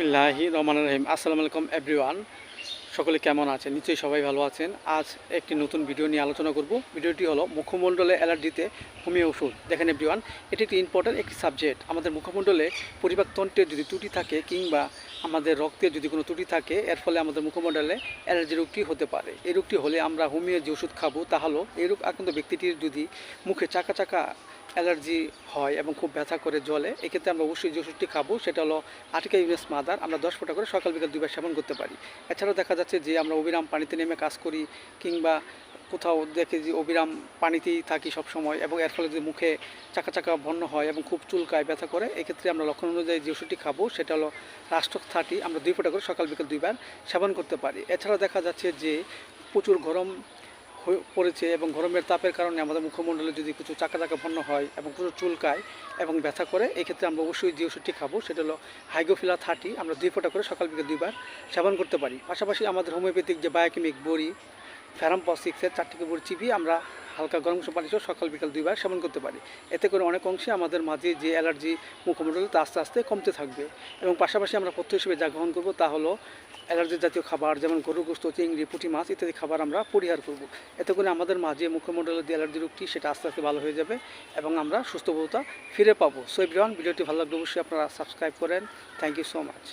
বিল্লাহি রহমান রহিম। আসসালামু আলাইকুম এভরিওয়ান সকলে কেমন আছেন? নিশ্চয়ই সবাই ভালো আছেন। আজ একটি নতুন ভিডিও নিয়ে আলোচনা করব। ভিডিওটি হলো মুখমণ্ডলে অ্যালার্জিতে হোমিও ওষুধ। দেখেন এভরিওয়ান এটি একটি ইম্পর্ট্যান্ট একটি সাবজেক্ট আমাদের মুখমণ্ডলে পরিপাকতন্ত্রের যদি ত্রুটি থাকে কিংবা আমাদের রক্তে যদি কোনো ত্রুটি থাকে, এর ফলে আমাদের মুখমণ্ডলে অ্যালার্জি রোগটি হতে পারে। এই রোগটি হলে আমরা হোমিও যে ওষুধ খাব, তা হলো এই রোগ আক্রান্ত ব্যক্তিটির যদি মুখে চাকা চাকা অ্যালার্জি হয় এবং খুব ব্যথা করে জলে এক্ষেত্রে আমরা অবশ্যই যে ওষুধটি খাব সেটা হলো আটিকা ইউএস মাদার। আমরা দশ ফোঁটা করে সকাল বিকাল দুইবার সেবন করতে পারি। এছাড়াও দেখা যাচ্ছে যে আমরা অবিরাম পানিতে নেমে কাজ করি কিংবা কোথাও দেখে যে অবিরাম পানিতেই থাকি সব সময় এবং এর ফলে যদি মুখে চাকা চাকা বন্য হয় এবং খুব চুলকায়, ব্যথা করে, এক্ষেত্রে আমরা লক্ষণ অনুযায়ী যে ওষুধটি খাব সেটা হলো রাষ্ট্র থার্টি আমরা দুই ফোঁটা করে সকাল বিকাল দুইবার সেবন করতে পারি। এছাড়া দেখা যাচ্ছে যে প্রচুর গরম পড়েছে এবং গরমের তাপের কারণে আমাদের মুখমণ্ডলে যদি কিছু চাকা চাকা ভন্ন হয় এবং প্রচুর চুলকায় এবং ব্যথা করে, এক্ষেত্রে আমরা অবশ্যই যে ওষুধটি খাব সেটা হলো হাইগোফিলা থার্টি আমরা দুই ফোঁটা করে সকাল বিকেল দুইবার সেবন করতে পারি। পাশাপাশি আমাদের হোমিওপ্যাথিক যে বায়োকেমিক বড়ি ফ্যারামপস সিক্সের চারটি বড়ি চিবিয়ে আমরা হালকা গরম পানি সকাল বিকাল দুইবার সেবন করতে পারি। এতে করে অনেক অংশে আমাদের মাঝে যে অ্যালার্জি মুখমণ্ডলে তা আস্তে আস্তে কমতে থাকবে এবং পাশাপাশি আমরা পথ্য হিসেবে যা গ্রহণ করব তা হলো অ্যালার্জি জাতীয় খাবার যেমন গরু গোস্ত, চিংড়ি, পুঁটি মাছ ইত্যাদি খাবার আমরা পরিহার করব। এতে করে আমাদের মাঝে মুখমণ্ডলের যে অ্যালার্জি রোগটি সেটা আস্তে আস্তে ভালো হয়ে যাবে এবং আমরা সুস্থবোধতা ফিরে পাবো। সো এভরিওয়ান ভিডিওটি ভালো লাগলে অবশ্যই আপনারা সাবস্ক্রাইব করেন। Thank you so much